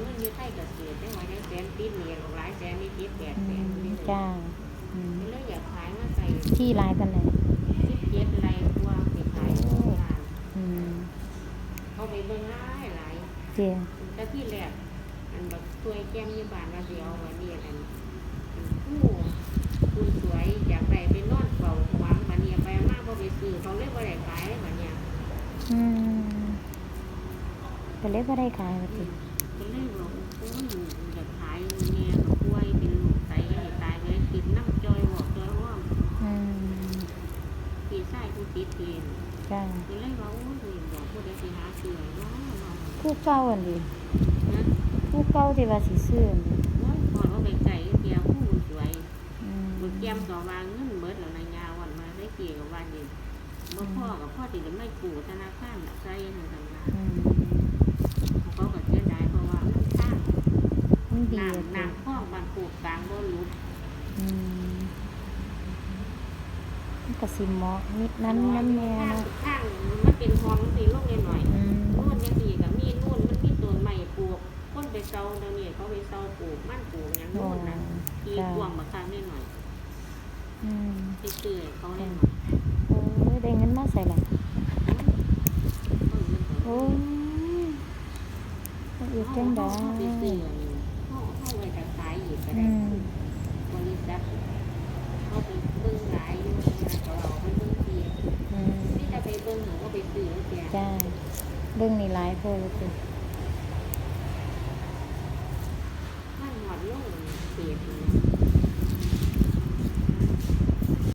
เงินอยู่ไทยเกษตรได้ว่าได้แสนติดเหรียญหลายแสนนี่ติดแปดอืแสนมนี่จ้าอืมเลยอยากขายมาใส่ที่ลายกันเลยสิบเจ็ดไรกว่าไปขายที่ตลาดอืมเขาไปเบิ่งหลายหลายเจียแต่ที่แรกอันแบบตัวยแก้มยี่บานว่าเดียวว่าเรียนอันอันผู้คุณสวยอยากไปไปนอนเฝ้าหวังบัดเนี้ยไปมากบ่ไปซื้อเขาเลยบ่ได้ขายบัดเนี้ยอืมก็เลยบ่ได้ขายว่าติ ก็เลยบอกโอ้ยอยากขายแม่ก็ป่วยเป็นลูกไตให้ตายเลยกินน้ำจอยบอกจอยว่าอืมพี่ชายผู้ติดเตียนจ้าก็เลยว่าโอ้ยบอกผู้ใดสิหาซื้อเนาะเนาะผู้เก่าอันดินะผู้เก่าที่ว่าสิซื้ออันดิโอ้ยพอว่าไปไก่เดียวผู้สวยอืมบุญแก้มก็วางเงินเบิดแล้วนายยาวันมาได้กี่กับวันนี้บ่พ่อกับพ่อติดไม่กู้ธนาคารน่ะใช้เงินทำงาน อืม เขาก็เสียดายเพราะว่ามันข้าง มันดีอะ น้ำ ติ น้ำคลองบางปลูกกลางบ่ลุก อืมมันก็สิเหมาะนิดนั้นน้ำแน่ข้างเนาะข้างมันเป็นห้องสีลูกหน่อยอืมๆนู่นยังดีกับมีนู่นมันมีต้นใหม่ปลูกคนไปเซาเดี๋ยวนี้เขาไปเซาปลูกมันปลูกอย่างอ๋อนู่นนะทีจ้ากวางบางครั้งนิดหน่อยอืมไปซื้อให้เขาได้หน่อยโอ้ยได้เงินมาใส่ละโอ้ยต้องอีกจังได้เขาไปซื้อเขาเขาไปจะขายอีกก็อืได้ จ้าเบื้องนี้ร้ายโพดเลยติเ